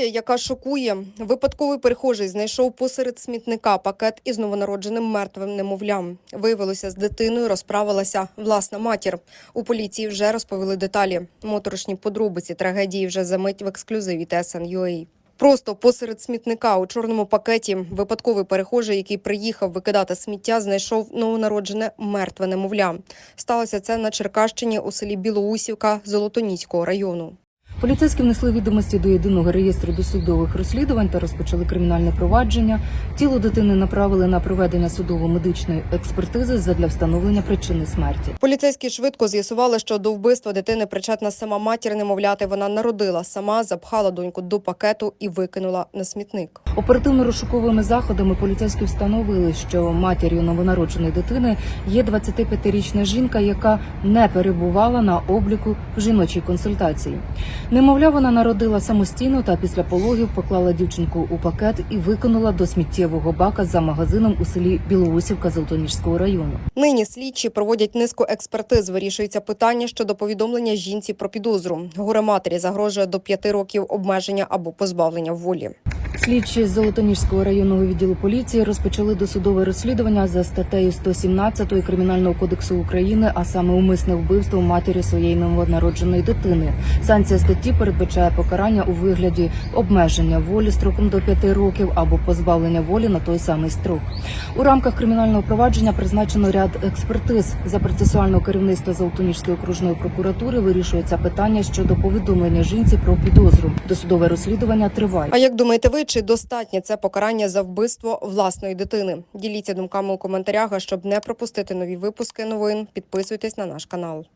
Історія, яка шокує. Випадковий перехожий знайшов посеред смітника пакет із новонародженим мертвим немовлям. Виявилося, з дитиною розправилася власна матір. У поліції вже розповіли деталі. Моторошні подробиці трагедії вже за мить в ексклюзиві TSN.ua. Просто посеред смітника у чорному пакеті випадковий перехожий, який приїхав викидати сміття, знайшов новонароджене мертве немовля. Сталося це на Черкащині у селі Білоусівка Золотоніського району. Поліцейські внесли відомості до єдиного реєстру досудових розслідувань та розпочали кримінальне провадження. Тіло дитини направили на проведення судово-медичної експертизи задля встановлення причини смерті. Поліцейські швидко з'ясували, що до вбивства дитини причетна сама матір немовляти. Вона народила сама, запхала доньку до пакету і викинула на смітник. Оперативно-розшуковими заходами поліцейські встановили, що матір'ю новонародженої дитини є 25-річна жінка, яка не перебувала на обліку в жіночій консультації. Немовля, вона народила самостійно та після пологів поклала дівчинку у пакет і викинула до сміттєвого бака за магазином у селі Білоусівка Золотоніжського району. Нині слідчі проводять низку експертиз. Вирішується питання щодо повідомлення жінці про підозру. Горе матері загрожує до п'яти років обмеження або позбавлення волі. Слідчі Золотоніжського районного відділу поліції розпочали досудове розслідування за статтею 117 Кримінального кодексу України, а саме умисне вбивство матері своєї новонародженої дитини. Санкція статті передбачає покарання у вигляді обмеження волі строком до 5 років або позбавлення волі на той самий строк. У рамках кримінального провадження призначено ряд експертиз за процесуального керівництва Золотоніжської окружної прокуратури. Вирішується питання щодо повідомлення жінці про підозру. Досудове розслідування триває. А як думаєте ви, чи достатнє це покарання за вбивство власної дитини? Діліться думками у коментарях. А щоб не пропустити нові випуски новин, підписуйтесь на наш канал.